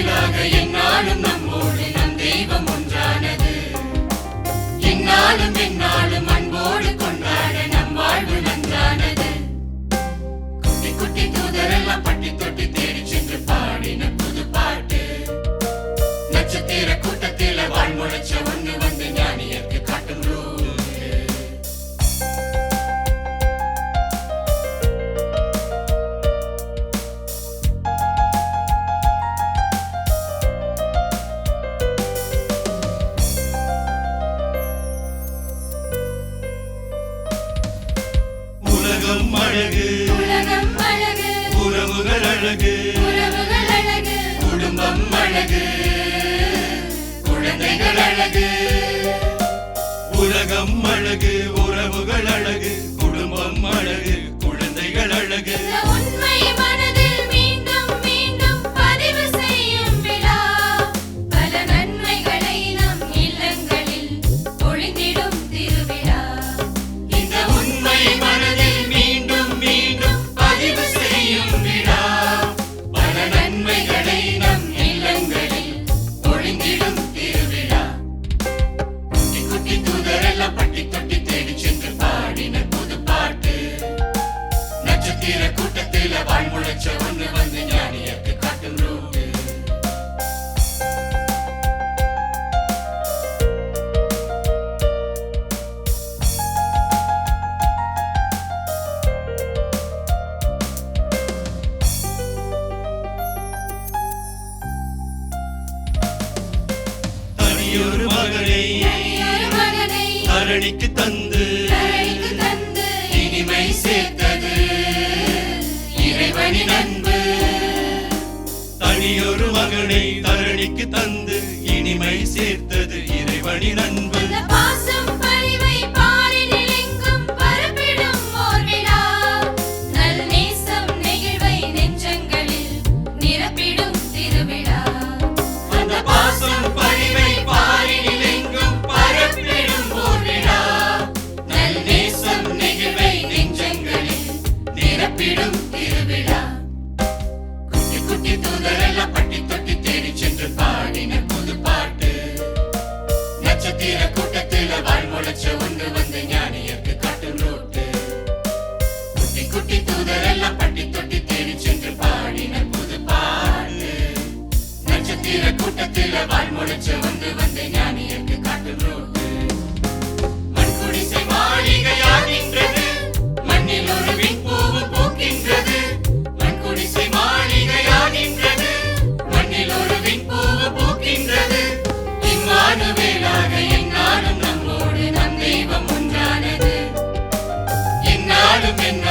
இம்மானுவேலாக என்னாலும் நம்மோடு நம் தெய்வம் ஒன்றானது. என்னாலும் என்னாலும் அன்போடு கொண்டாட நம் வாழ்வு நன்றானது. குட்டி குட்டி தூதரெல்லாம் பட்டி தொட்டி தேடி சென்று பாடின புது பாட்டு. நட்சத்திர கூட்டத்தில வாழ்முளைச்ச ஒன்று வந்து குழந்தைகள் அழகு. உலகம் அழகு உறவுகள் அழகு குடும்பம் அழகு குழந்தைகள் அழகு. Make it. தனியொரு மகனை தரணிக்கு தந்து இனிமை சேர்த்தது. இறைவனின் அன்பு தனியொரு மகனை தரணிக்கு தந்து இனிமை சேர்த்தது. இறைவனின் அன்பு கொண்டு வந்து ஞானியருக்கு காட்டும் ரூட்டு குட்டி குட்டி தூதர் எல்லாம் பட்டி தொட்டி தேடி சென்று பாடின புது பாடு நட்சத்திர கூட்டத்தில் வாழ் முளைச்சு வந்து வந்து ஞானியருக்கு காட்டும் ரூட்டு நாடும் என்ன